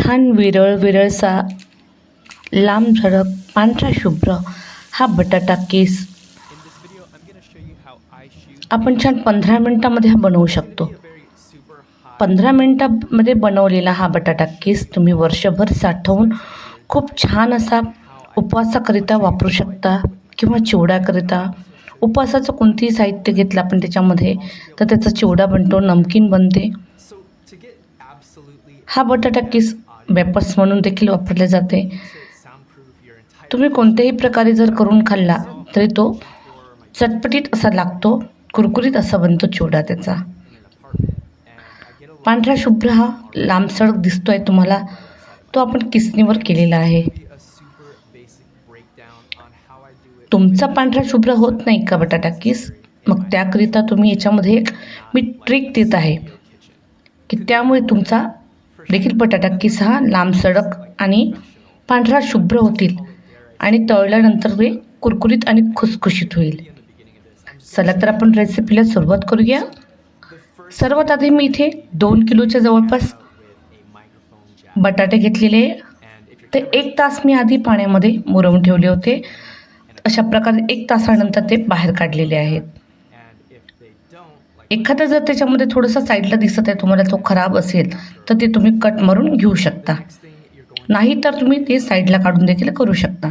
छान विरळ विरळसा लांब झडक पांढरा शुभ्र हा बटाटा केस. आपण छान पंधरा मिनटामध्ये हा बनवू शकतो. पंधरा मिनटामध्ये बनवलेला हा बटाटा केस तुम्ही वर्षभर साठवून खूप छान असा उपवासाकरिता वापरू शकता किंवा चिवड्याकरिता. उपवासाचं कोणतेही साहित्य घेतलं आपण त्याच्यामध्ये तर त्याचा चिवडा बनतो नमकीन बनते. हा बटाटा केस वेपर्स म्हणून देखील वापरले जाते. तुम्ही कोणत्याही प्रकारे जर करून खाल्ला तरी तो चटपटीत असा लागतो कुरकुरीत असा बनतो चिवडा त्याचा. पांढरा शुभ्र हा लांबसडक आहे तुम्हाला तो आपण किसनीवर केलेला आहे. तुमचा पांढरा शुभ्र होत नाही का बटाटा किस? मग त्याकरिता तुम्ही याच्यामध्ये एक मी ट्रिक देत आहे की त्यामुळे तुमचा देखील बटाटा किस हा लांबसडक आणि पांढरा शुभ्र होतील आणि तळल्यानंतर ते कुरकुरीत आणि खुसखुशीत होईल. चला तर आपण रेसिपीला सुरुवात करूया. सर्वात आधी मी इथे दोन किलोच्या जवळपास बटाटे घेतलेले. ते एक तास मी आधी पाण्यामध्ये मुरवून ठेवले होते. अशा प्रकारे एक तासानंतर ते बाहेर काढलेले आहेत. एखादा जर त्याच्यामध्ये थोडंसं साईडला दिसत आहे तुम्हाला तो खराब असेल तर ते तुम्ही कट मारून घेऊ शकता. नाही तर तुम्ही ते साईडला काढून देखील करू शकता.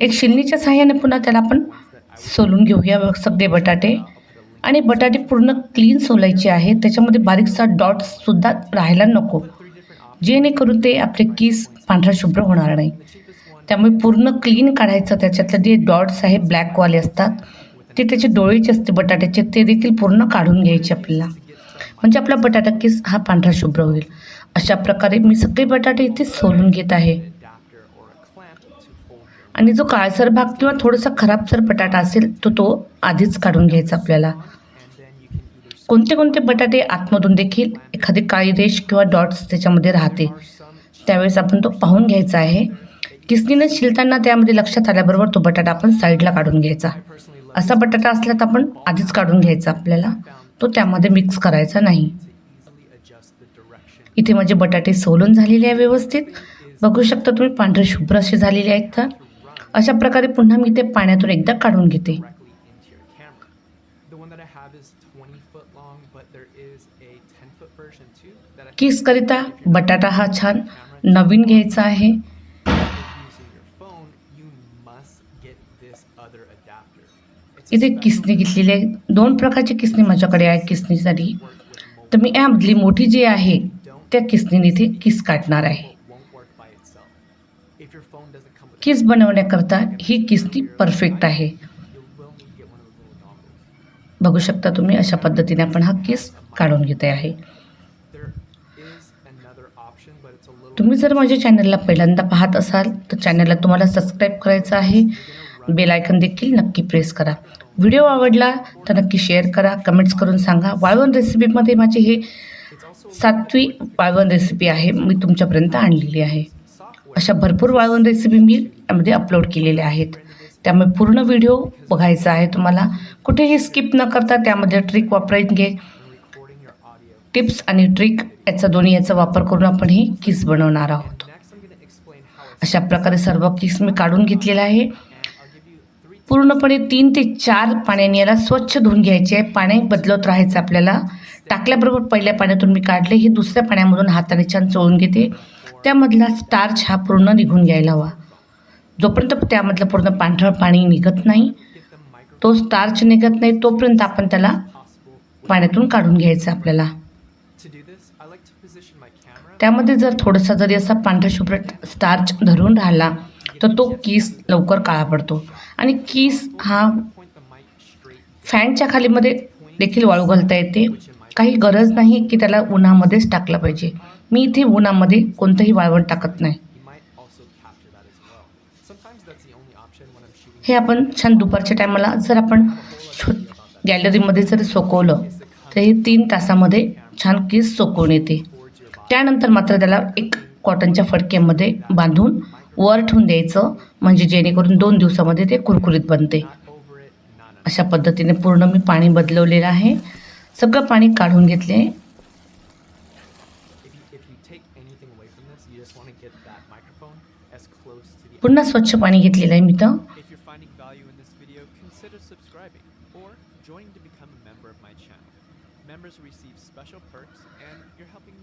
एक शिलनीच्या सहाय्याने पुन्हा त्याला आपण सोलून घेऊया. सगळे बटाटे. आणि बटाटे पूर्ण क्लीन सोलायचे आहे त्याच्यामध्ये बारीकसा डॉट्ससुद्धा राहायला नको. जेणेकरून ते आपले केस पांढरा शुभ्र होणार नाही. त्यामुळे पूर्ण क्लीन काढायचं त्याच्यातले. जे डॉट्स आहे ब्लॅकवाले असतात. ते त्याचे डोळेचे असते बटाट्याचे ते देखील पूर्ण काढून घ्यायचे आपल्याला. म्हणजे आपला बटाटा केस हा पांढरा शुभ्र होईल. अशा प्रकारे मी सगळे बटाटे इथे सोलून घेत आहे. आणि जो काळसर भाग किंवा थोडासा खराब सर बटाटा असेल तो तो आधीच काढून घ्यायचा आपल्याला. कोणते कोणते बटाटे आतमधून देखील एखादी काळी रेष किंवा डॉट्स त्याच्यामध्ये राहते त्यावेळेस आपण तो पाहून घ्यायचा आहे. किसनीनं शिलताना त्यामध्ये लक्षात आल्याबरोबर तो बटाटा आपण साईडला काढून घ्यायचा. असा बटाटा असला तर आपण आधीच काढून घ्यायचा आपल्याला. तो त्यामध्ये मिक्स करायचा नाही. इथे माझे बटाटे सोलून झालेले आहे व्यवस्थित. बघू शकता तुम्ही पांढरे शुभ्र असे झालेले आहेत तर. अशा प्रकारे पुन्हा मी ते पाण्यातून एकदा काढून घेते. किसकरिता बटाटा हा छान नवीन घ्यायचा आहे. इथे किसनी घेतलेली आहे. दोन प्रकारची किसनी माझ्याकडे आहे किसनीसाठी. तर मी यामधली मोठी जी आहे त्या किसनीने इथे किस काढणार आहे. किस बनवण्याकरता ही किसनी परफेक्ट आहे. बघू शकता तुम्ही अशा पद्धतीने आपण हा केस काढून घेत आहे. तुम्ही जर माझ्या चॅनलला पहिल्यांदा पाहत असाल तर चॅनलला तुम्हाला सबस्क्राईब करायचं आहे. बेल आयकन देखील नक्की प्रेस करा. व्हिडिओ आवडला तर नक्की शेअर करा कमेंट्स करून सांगा. वाळवण रेसिपीमध्ये माझे हे सातवी वाळवण रेसिपी आहे मी तुमच्यापर्यंत आणलेली आहे. अशा भरपूर वाळवण रेसिपी मी यामध्ये अपलोड केलेल्या आहेत. त्यामुळे पूर्ण व्हिडिओ बघायचा आहे तुम्हाला. कुठेही स्किप न करता त्यामध्ये ट्रिक वापरायचे घे. टिप्स आणि ट्रिक याचा दोन्ही याचा वापर करून आपण ही किस बनवणार आहोत. अशा प्रकारे सर्व किस मी काढून घेतलेला आहे. पूर्णपणे तीन ते चार पाण्याने याला स्वच्छ धुवून घ्यायचे आहे. पाणी बदलत राहायचं आपल्याला. टाकल्याबरोबर पहिल्या पाण्यातून मी काढले. हे दुसऱ्या पाण्यामधून हाताने छान चोळून घेते. त्यामधला स्टार्च हा पूर्ण निघून घ्यायला हवा. जोपर्यंत त्यामधलं पूर्ण पांढरं पाणी निघत नाही तो स्टार्च निघत नाही तोपर्यंत आपण त्याला पाण्यातून काढून घ्यायचं आपल्याला. त्यामध्ये जर थोडासा जरी असा पांढरा शुभ्र स्टार्च धरून राहिला तर तो कीस लवकर काळा पडतो. आणि कीस हा फॅनच्या खालीमध्ये देखील वाळू घालता येते. काही गरज नाही की त्याला उन्हामध्येच टाकलं पाहिजे. मी इथे उन्हामध्ये कोणतंही वाळवण टाकत नाही. हे आपण छान दुपारच्या टायमाला जर आपण छो गॅलरीमध्ये जर सोकवलं तर हे तीन तासामध्ये छान केस सोकवून येते. त्यानंतर मात्र त्याला एक कॉटनच्या फडक्यामध्ये बांधून वर ठेवून द्यायचं. म्हणजे जेणेकरून दोन दिवसामध्ये ते कुरकुरीत बनते. अशा पद्धतीने पूर्ण मी पाणी बदलवलेलं आहे. सगळं पाणी काढून घेतले. पुन्हा स्वच्छ पाणी घेतलेलं आहे मी तर.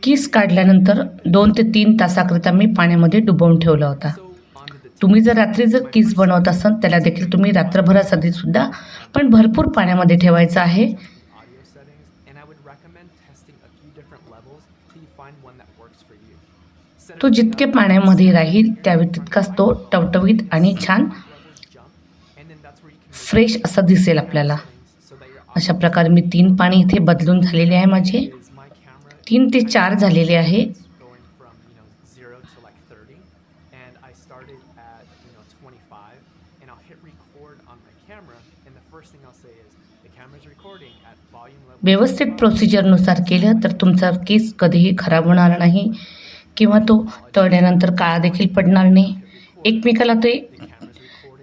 किस काढल्यानंतर दोन ते तीन तासाकरिता मी पाण्यामध्ये डुबवून ठेवला होता. तुम्ही जर रात्री जर किस बनवत असाल त्याला देखील तुम्ही रात्रभरासाठी सुद्धा पण भरपूर पाण्यामध्ये ठेवायचं आहे. तो जितके पाण्यामध्ये राहील त्यावेळी तितकाच तो टवटवीत आणि छान फ्रेश असा दिसेल आपल्याला. अशा प्रकारे मी तीन पाणी इथे बदलून झालेले आहे माझे. तीन ते चार झालेले आहे. व्यवस्थित प्रोसिजरनुसार केलं तर तुमचा केस कधीही खराब होणार नाही किंवा तो तळण्यानंतर काळा देखील पडणार नाही. एकमेकाला ते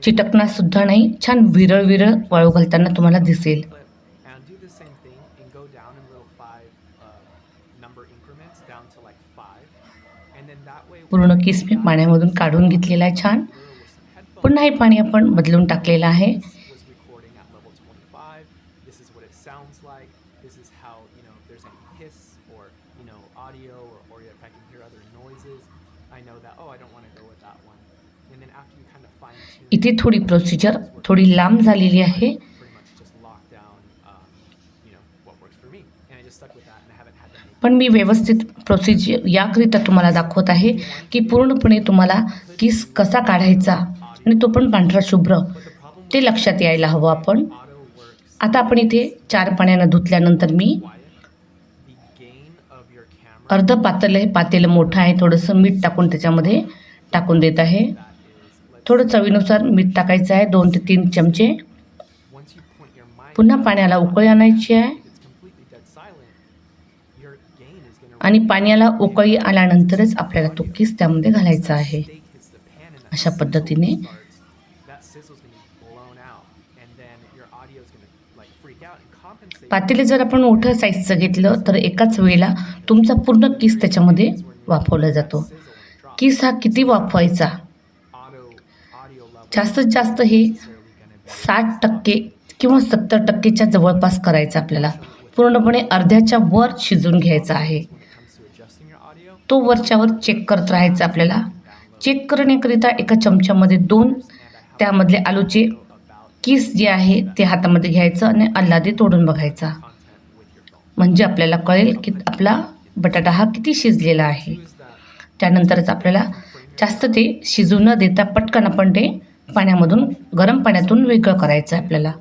चिटकणारसुद्धा नाही. छान विरळ विरळ वाळू घालताना तुम्हाला दिसेल. पूर्ण किस मी पाण्यामधून काढून घेतलेला आहे छान. पुन्हा हे पाणी आपण बदलून टाकलेलं आहे. इथे थोडी प्रोसिजर थोडी लांब झालेली आहे. पण मी व्यवस्थित प्रोसिजर याकरिता तुम्हाला दाखवत आहे की पूर्णपणे तुम्हाला किस कसा काढायचा आणि तो पण पांढरा शुभ्र. ते लक्षात यायला हवं आपण. आता आपण इथे चार पाण्यानं धुतल्यानंतर मी अर्धं The अर्ध पातेलं हे पातेलं मोठं आहे थोडंसं मीठ टाकून त्याच्यामध्ये टाकून देत आहे. थोडं चवीनुसार मीठ टाकायचं आहे दोन ते तीन चमचे. पुन्हा पाण्याला उकळी आणायची आहे. आणि पाण्याला उकळी आल्यानंतरच आपल्याला तो किस त्यामध्ये घालायचा आहे. अशा पद्धतीने पातेले जर आपण मोठं साईजचं घेतलं तर एकाच वेळेला तुमचा पूर्ण किस त्याच्यामध्ये वाफवला जातो. किस हा किती वाफवायचा? जास्तीत जास्त हे साठ टक्के किंवा सत्तर टक्केच्या जवळपास करायचं आपल्याला. पूर्णपणे अर्ध्याच्या वर शिजून घ्यायचं आहे. तो वरच्यावर चेक करत राहायचं आपल्याला. चेक करण्याकरिता एका चमच्यामध्ये दोन त्यामधले आलूचे किस जे आहे ते हातामध्ये घ्यायचं आणि अल्लादे तोडून बघायचा. म्हणजे आपल्याला कळेल की आपला बटाटा हा किती शिजलेला आहे. त्यानंतरच आपल्याला जास्त ते शिजू न देता पटकन आपण ते पाण्यामधून गरम पाण्यातून वेगळं करायचं आहे आपल्याला.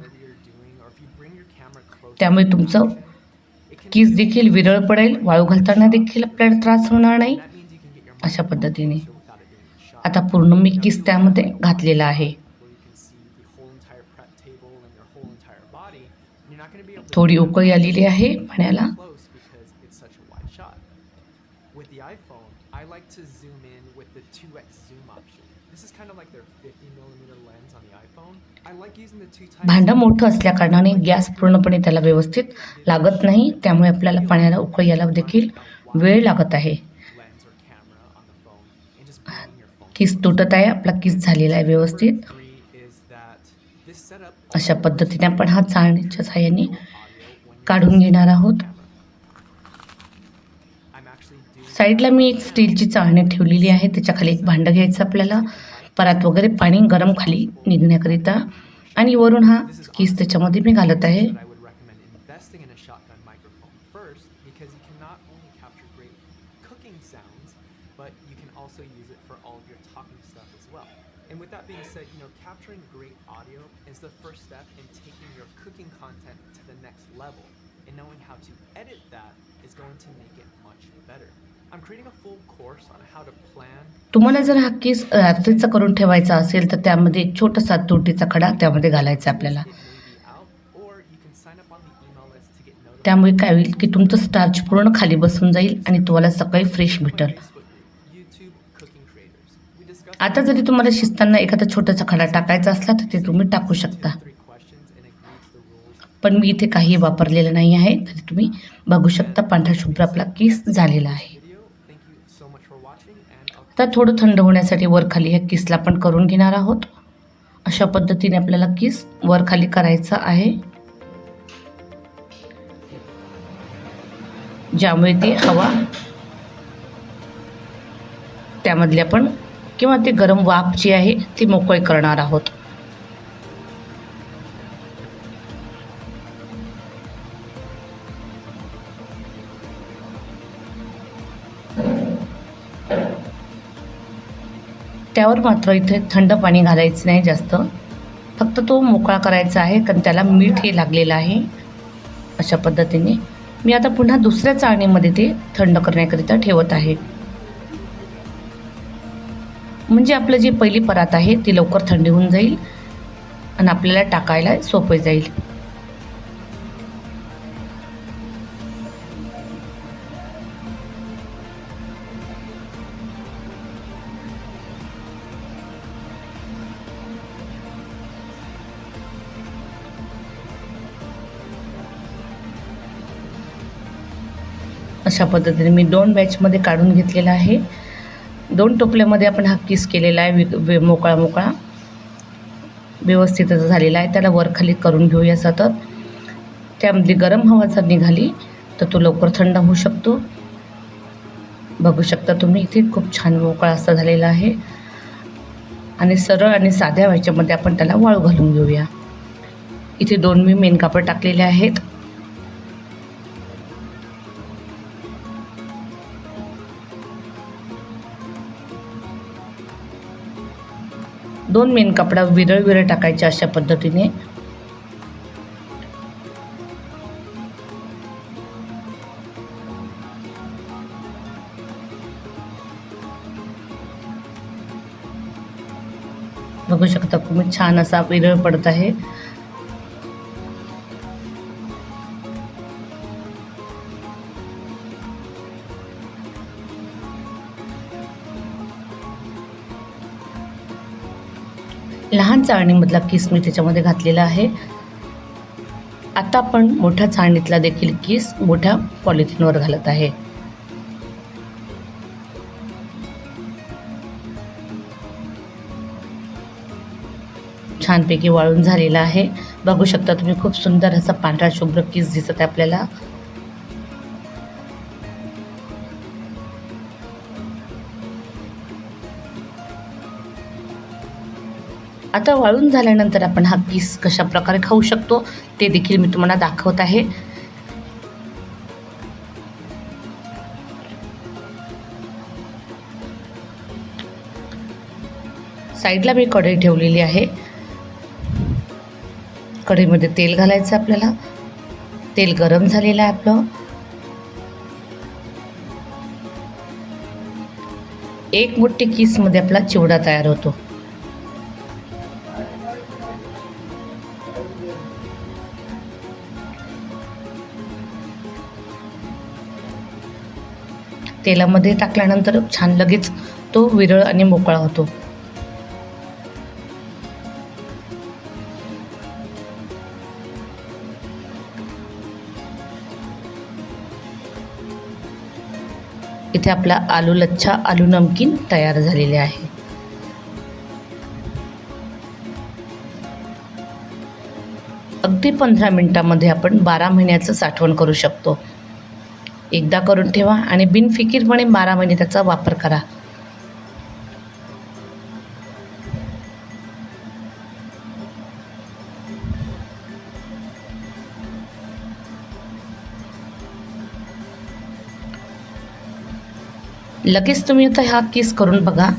त्यामुळे तुमचं कीस देखील विरळ पडेल वाळू घालताना देखील आपल्याला त्रास होणार नाही. अशा पद्धतीने. आता पूर्ण मी किस त्यामध्ये घातलेला आहे. थोडी उकळी आलेली आहे पाण्याला भांडं मोठं असल्याकारणाने गॅस पूर्णपणे त्याला व्यवस्थित लागत नाही त्यामुळे आपल्याला पाण्याला उकळी यायला देखील वेळ लागत आहे. किस तुटत आहे आपला किस झालेला आहे व्यवस्थित. अशा पद्धतीने आपण हा चाळणीच्या सहाय्याने काढून घेणार आहोत. साईडला मी एक स्टीलची चाळणी ठेवलेली आहे त्याच्याखाली एक भांडं घ्यायचं आपल्याला. परात वगैरे पाणी गरम खाली निघण्याकरिता आणि वरून हा किस त्याच्यामध्ये मी घालत आहे that I would recommend investing in a shotgun microphone first because you can not only capture great cooking sounds, but you can also use it for all of your talking stuff as well. And with that being said, you know, capturing great audio is the first step in taking your cooking content to the next level. And knowing how to edit that is going to make it much better. तुम्हाला जर हा केस रात्रीचा करून ठेवायचा असेल तर त्यामध्ये एक छोटासा तुरटीचा खडा त्यामध्ये घालायचा आपल्याला. त्यामुळे काय होईल की तुमचं स्टार्च पूर्ण खाली बसून जाईल आणि तुम्हाला सकाळी फ्रेश भेटेल. आता जरी तुम्हाला शिजताना एखादा छोटासा खडा टाकायचा असला तर ते तुम्ही टाकू शकता. पण मी इथे काही वापरलेलं नाही आहे तरी तुम्ही बघू शकता पांढरा शुभ्र आपला केस झालेला आहे. आता थोडं थंड होण्यासाठी वरखाली ह्या किसला पण करून घेणार आहोत. अशा पद्धतीने आपल्याला किस वरखाली करायचा आहे. ज्यामुळे ती हवा त्यामधली आपण किंवा ते गरम वाफ जी आहे ती मोकळी करणार आहोत. त्यावर मात्र इथे थंड पाणी घालायचं नाही जास्त. फक्त तो मोकळा करायचा आहे कारण त्याला मीठ हे लागलेलं आहे अशा पद्धतीने. मी आता पुन्हा दुसऱ्या चाळणीमध्ये ते थंड करण्याकरिता ठेवत आहे. म्हणजे आपलं जी पहिली परात आहे ती लवकर थंडी होऊन जाईल आणि आपल्याला टाकायला सोपे जाईल. अशा पद्धतीने मी दोन बॅचमध्ये काढून घेतलेला आहे. दोन टोपल्यामध्ये आपण हा किस केलेला आहे. वि मोकळा मोकळा. व्यवस्थित झालेला आहे. त्याला वरखाली करून घेऊया सतत. त्यामध्ये गरम हवा जर निघाली तर तो लवकर थंड होऊ शकतो. बघू शकता तुम्ही इथे खूप छान मोकळा असा झालेला आहे. आणि सरळ आणि साध्या व्हायच्यामध्ये आपण त्याला वाळू घालून घेऊया. इथे दोन मी मेन कापड टाकलेले आहेत. दोन मेन कपडा विरळ विरळ टाकायचे अशा पद्धतीने. बघू शकता खूप छान असा विरळ पडत आहे. लहान चाळणीमधला किस मी त्याच्यामध्ये घातलेला आहे. आता आपण मोठ्या चाळणीतला देखील किस मोठ्या पॉलिथिनवर घालत आहे. छानपैकी वाळून झालेला आहे. बघू शकता तुम्ही खूप सुंदर असा पांढरा शुभ्र किस दिसत आहे आपल्याला. आता वाळून झाल्यानंतर आपण हा पीस कशा प्रकारे खाऊ शकतो ते देखील मी तुम्हाला दाखवत आहे. साईडला मी कढई ठेवलेली आहे. कढईमध्ये तेल घालायचं आपल्याला. तेल गरम झालेलं आहे आपलं. एक मोठी किसमध्ये आपला चिवडा तयार होतो. तेलामध्ये टाकल्यानंतर छान लगेच तो विरळ आणि मोकळा होतो. इथे आपला आलू लच्छा आलू नमकीन तयार झालेले आहे. अगदी पंधरा मिनटामध्ये आपण बारा महिन्याचं साठवण करू शकतो. एकदा करून ठेवा आणि बिनफिकीरपणे बारा महिने त्याचा वापर करा. लगेच तुम्ही आता हा किस करून बघा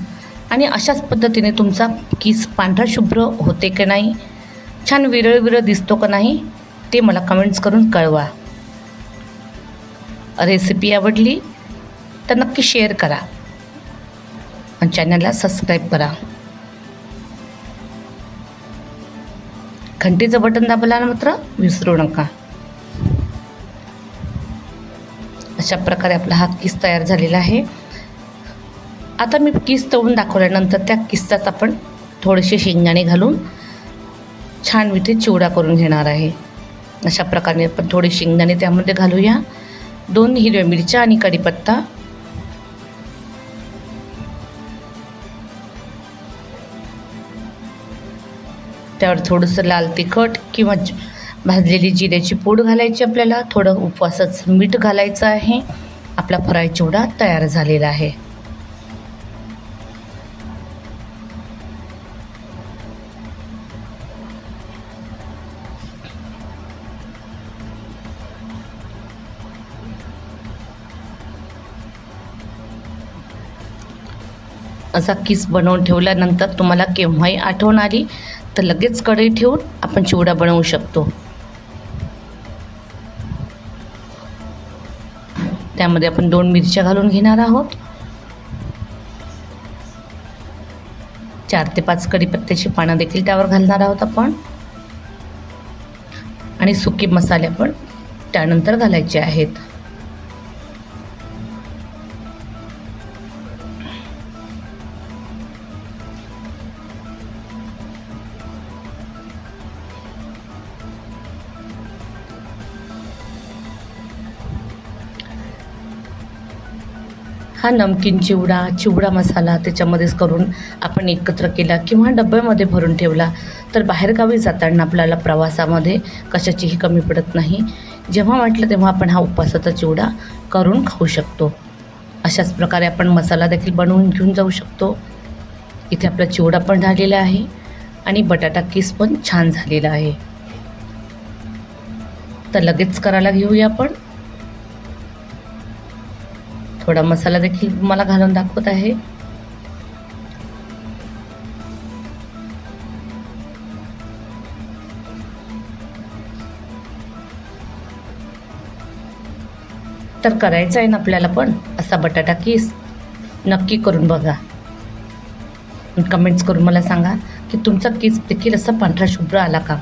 आणि अशाच पद्धतीने तुमचा किस पांढरा शुभ्र होते की नाही? छान विरळ विरळ दिसतो का नाही? ते मला कमेंट्स करून कळवा. रेसिपी आवडली तर नक्की शेअर करा आणि चॅनलला सबस्क्राईब करा. घंटीचं बटन दाबायला मात्र विसरू नका. अशा प्रकारे आपला हा किस तयार झालेला आहे. आता मी किस तळून दाखवल्यानंतर त्या किस्सात आपण थोडेसे शेंगदाणे घालून छान विथे चिवडा करून घेणार आहे. अशा प्रकारे आपण थोडे शेंगदाणे त्यामध्ये घालूया. दोन हिरव्या मिरच्या आणि कढीपत्ता. त्यावर थोडंसं लाल तिखट किंवा भाजलेली जिऱ्याची पूड घालायची आपल्याला. थोडं उपवासाचं मीठ घालायचं आहे. आपला फ्राय चिवडा तयार झालेला आहे. असा किस बनवून ठेवल्यानंतर तुम्हाला केव्हाही आठवण आली तर लगेच कढई ठेवून आपण चिवडा बनवू शकतो. त्यामध्ये आपण दोन मिरच्या घालून घेणार आहोत. चार ते पाच कढीपत्त्याची पानं देखील त्यावर घालणार आहोत आपण. आणि सुके मसाले पण त्यानंतर घालायचे आहेत. हा नमकीन चिवडा चिवडा मसाला त्याच्यामध्येच करून आपण एकत्र केला किंवा डब्यामध्ये भरून ठेवला तर बाहेरगावी जाताना आपल्याला प्रवासामध्ये कशाचीही कमी पडत नाही. जेव्हा वाटलं तेव्हा आपण हा उपवासाचा चिवडा करून खाऊ शकतो. अशाच प्रकारे आपण मसाला देखील बनवून घेऊन जाऊ शकतो. इथे आपला चिवडा पण झालेला आहे आणि बटाटा किस पण छान झालेला आहे. तर लगेच करायला घेऊया आपण. थोडा मसाला देखील मला घालून दाखवत आहे. तर करायचं आहे ना आपल्याला पण असा बटाटा किस. नक्की करून बघा. कमेंट्स करून मला सांगा की तुमचा किस देखील असा पांढरा शुभ्र आला का?